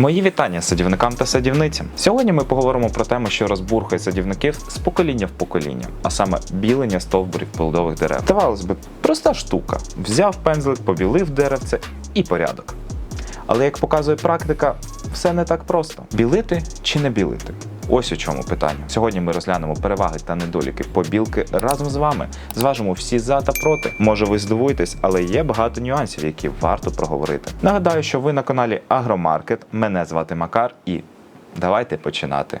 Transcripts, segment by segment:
Мої вітання садівникам та садівницям. Сьогодні ми поговоримо про тему, що розбурхує садівників з покоління в покоління, а саме білення стовбурів плодових дерев. Здавалось би, проста штука: взяв пензлик, побілив деревце і порядок. Але як показує практика, все не так просто: білити чи не білити. Ось у чому питання. Сьогодні ми розглянемо переваги та недоліки побілки разом з вами. Зважимо всі за та проти. Може, ви здивуєтесь, але є багато нюансів, які варто проговорити. Нагадаю, що ви на каналі Агромаркет. Мене звати Макар, і давайте починати.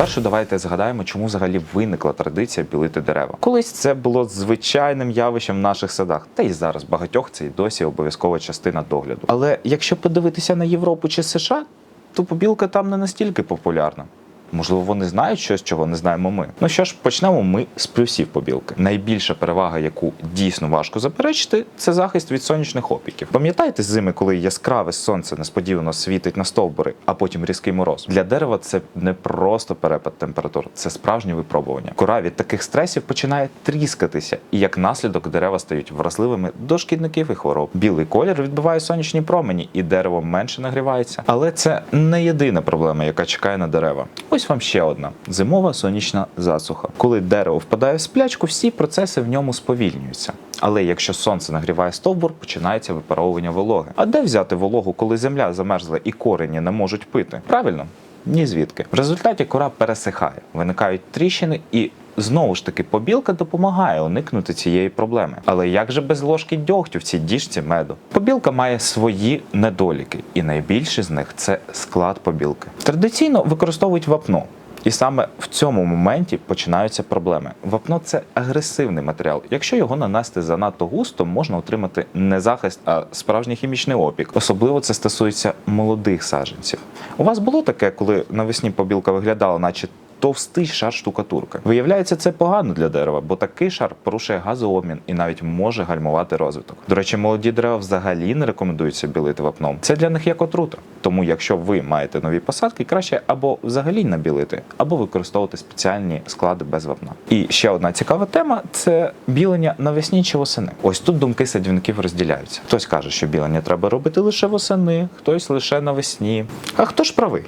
Спершу давайте згадаємо, чому взагалі виникла традиція білити дерева. Колись це було звичайним явищем в наших садах, та й зараз багатьох це й досі обов'язкова частина догляду. Але якщо подивитися на Європу чи США, то побілка там не настільки популярна. Можливо, вони знають щось, чого не знаємо ми. Ну що ж, почнемо ми з плюсів побілки. Найбільша перевага, яку дійсно важко заперечити, це захист від сонячних опіків. Пам'ятаєте зими, коли яскраве сонце несподівано світить на стовбури, а потім різкий мороз? Для дерева це не просто перепад температур, це справжнє випробування. Кора від таких стресів починає тріскатися, і як наслідок дерева стають вразливими до шкідників і хвороб. Білий колір відбиває сонячні промені, і дерево менше нагрівається. Але це не єдина проблема, яка чекає на дерева. Ось вам ще одна зимова сонячна засуха. Коли дерево впадає в сплячку, всі процеси в ньому сповільнюються. Але якщо сонце нагріває стовбур, починається випаровування вологи. А де взяти вологу, коли земля замерзла і корені не можуть пити? Правильно? Ні звідки. В результаті кора пересихає, виникають тріщини і. Знову ж таки, побілка допомагає уникнути цієї проблеми. Але як же без ложки дьогтю в цій діжці меду? Побілка має свої недоліки, і найбільший з них це склад побілки. Традиційно використовують вапно. І саме в цьому моменті починаються проблеми. Вапно це агресивний матеріал. Якщо його нанести занадто густо, можна отримати не захист, а справжній хімічний опік. Особливо це стосується молодих саджанців. У вас було таке, коли навесні побілка виглядала, наче товстий шар штукатурки. Виявляється, це погано для дерева, бо такий шар порушує газообмін і навіть може гальмувати розвиток. До речі, молоді дерева взагалі не рекомендується білити вапном. Це для них як отрута. Тому, якщо ви маєте нові посадки, краще або взагалі не білити, або використовувати спеціальні склади без вапна. І ще одна цікава тема це білення навесні чи восени. Ось тут думки садівників розділяються. Хтось каже, що білення треба робити лише восени, хтось лише навесні. А хто ж правий?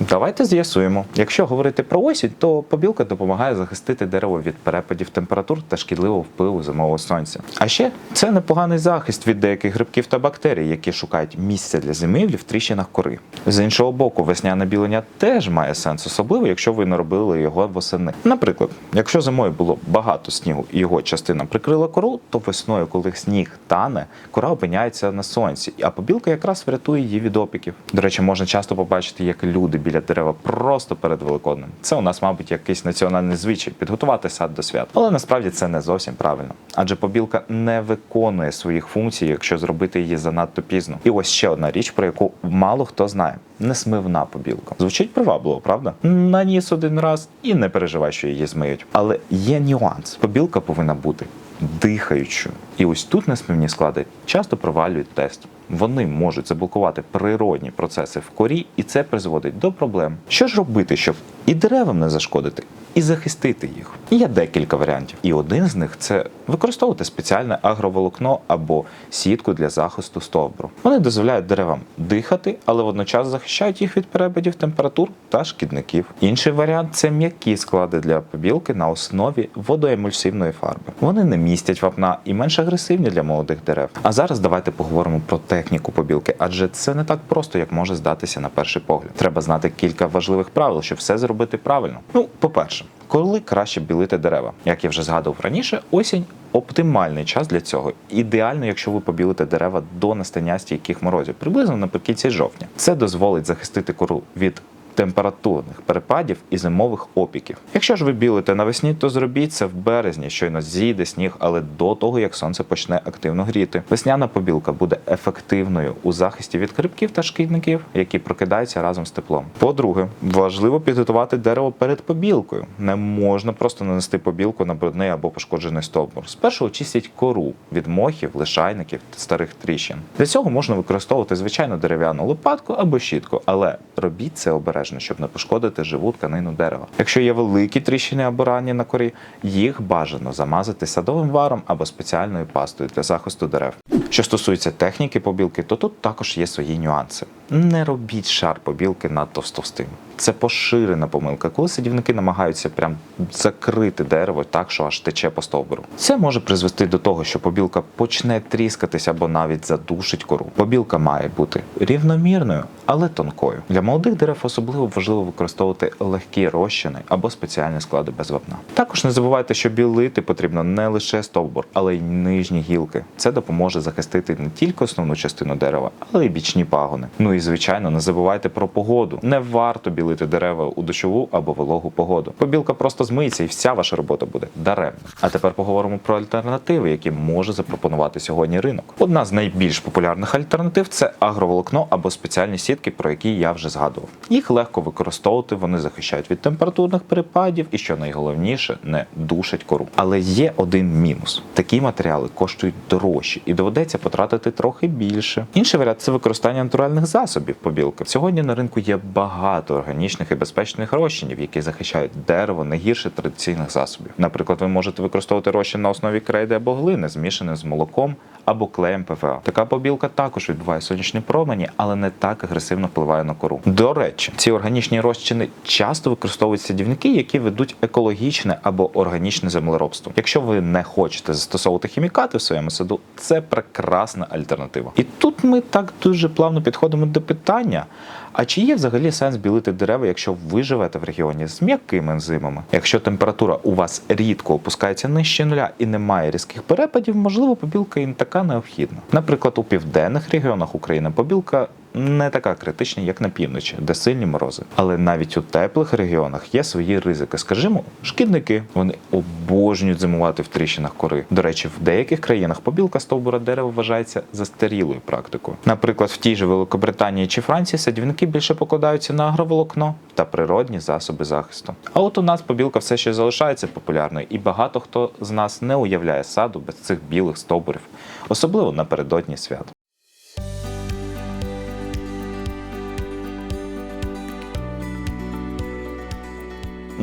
Давайте з'ясуємо. Якщо говорити про осінь, то побілка допомагає захистити дерево від перепадів температур та шкідливого впливу зимового сонця. А ще це непоганий захист від деяких грибків та бактерій, які шукають місце для зимівлі в тріщинах кори. З іншого боку, весняне білення теж має сенс, особливо якщо ви не робили його восени. Наприклад, якщо зимою було багато снігу і його частина прикрила кору, то весною, коли сніг тане, кора опиняється на сонці, а побілка якраз врятує її від опіків. До речі, можна часто побачити, як люди біля дерева просто перед великоднем. Це у нас, мабуть, якийсь національний звичай підготувати сад до свят. Але насправді це не зовсім правильно, адже побілка не виконує своїх функцій, якщо зробити її занадто пізно. І ось ще одна річ, про яку мало хто знає: несмивна побілка. Звучить привабливо, правда? Наніс один раз і не переживай, що її змиють. Але є нюанс: побілка повинна бути дихаючою. І ось тут несмивні склади часто провалюють тест. Вони можуть заблокувати природні процеси в корі, і це призводить до проблем. Що ж робити, щоб і деревам не зашкодити, і захистити їх? Є декілька варіантів, і один з них це використовувати спеціальне агроволокно або сітку для захисту стовбуру. Вони дозволяють деревам дихати, але водночас захищають їх від перепадів температур та шкідників. Інший варіант це м'які склади для побілки на основі водоемульсивної фарби. Вони не містять вапна і менш агресивні для молодих дерев. А зараз давайте поговоримо про техніку побілки, адже це не так просто, як може здатися на перший погляд. Треба знати кілька важливих правил, щоб все зробити правильно. Ну, по-перше, коли краще білити дерева, як я вже згадував раніше, осінь. Оптимальний час для цього. Ідеально, якщо ви побілите дерева до настання стійких морозів, приблизно наприкінці жовтня. Це дозволить захистити кору від температурних перепадів і зимових опіків. Якщо ж ви білите навесні, то зробіть це в березні, щойно зійде сніг, але до того як сонце почне активно гріти. Весняна побілка буде ефективною у захисті від грибків та шкідників, які прокидаються разом з теплом. По-друге, важливо підготувати дерево перед побілкою. Не можна просто нанести побілку на брудний або пошкоджений стовбур. Спершу очистіть кору від мохів, лишайників та старих тріщин. Для цього можна використовувати звичайну дерев'яну лопатку або щітку, але робіть це обережно. Обережно, щоб не пошкодити живу тканину дерева. Якщо є великі тріщини або рані на корі, їх бажано замазати садовим варом або спеціальною пастою для захисту дерев. Що стосується техніки побілки, то тут також є свої нюанси. Не робіть шар побілки надто товстим. Це поширена помилка, коли садівники намагаються прям закрити дерево так, що аж тече по стовбуру. Це може призвести до того, що побілка почне тріскатися або навіть задушить кору. Побілка має бути рівномірною, але тонкою. Для молодих дерев особливо важливо використовувати легкі розчини або спеціальні склади без вапна. Також не забувайте, що білити потрібно не лише стовбур, але й нижні гілки. Це допоможе захистити не тільки основну частину дерева, але й бічні пагони. Ну і звичайно, не забувайте про погоду. Не варто білити дерева у дощову або вологу погоду. Побілка просто змиється, і вся ваша робота буде даремна. А тепер поговоримо про альтернативи, які може запропонувати сьогодні ринок. Одна з найбільш популярних альтернатив це агроволокно або спеціальні сітки, про які я вже згадував. Їх легко використовувати, вони захищають від температурних перепадів і, що найголовніше, не душать кору. Але є один мінус: такі матеріали коштують дорожче і доведеться потратити трохи більше. Інший варіант це використання натуральних засобів побілки. Сьогодні на ринку є багато органічних і безпечних розчинів, які захищають дерево не гірше традиційних засобів. Наприклад, ви можете використовувати розчин на основі крейди або глини, змішаний з молоком або клеєм ПВА. Така побілка також відбуває сонячні промені, але не так агресивно впливає на кору. До речі, ці органічні розчини часто використовують садівники, які ведуть екологічне або органічне землеробство. Якщо ви не хочете застосовувати хімікати в своєму саду, це прекрасна альтернатива. І тут ми так дуже плавно підходимо до питання. А чи є взагалі сенс білити дерева, якщо ви живете в регіоні з м'якими ензимами? Якщо температура у вас рідко опускається нижче нуля і немає різких перепадів, можливо, побілка і не така необхідна. Наприклад, у південних регіонах України побілка не така критична, як на півночі, де сильні морози. Але навіть у теплих регіонах є свої ризики. Скажімо, шкідники вони обожнюють зимувати в тріщинах кори. До речі, в деяких країнах побілка стовбура дерева вважається застарілою практикою. Наприклад, в тій же Великобританії чи Франції садівники більше покладаються на агроволокно та природні засоби захисту. А от у нас побілка все ще залишається популярною, і багато хто з нас не уявляє саду без цих білих стовбурів, особливо напередодні свят.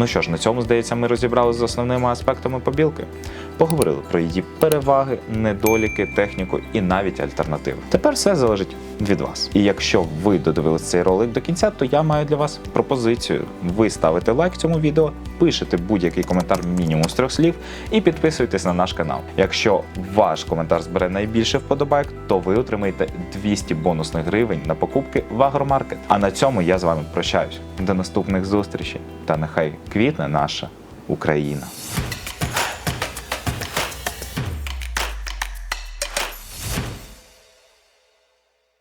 Ну що ж, на цьому здається, ми розібралися з основними аспектами побілки. Поговорили про її переваги, недоліки, техніку і навіть альтернативи. Тепер все залежить від вас. І якщо ви додивились цей ролик до кінця, то я маю для вас пропозицію. Ви ставите лайк цьому відео, пишете будь-який коментар мінімум з трьох слів і підписуйтесь на наш канал. Якщо ваш коментар збере найбільше вподобайк, то ви отримаєте 200 бонусних гривень на покупки в Агромаркет. А на цьому я з вами прощаюсь. До наступних зустрічей та нехай квітне наша Україна.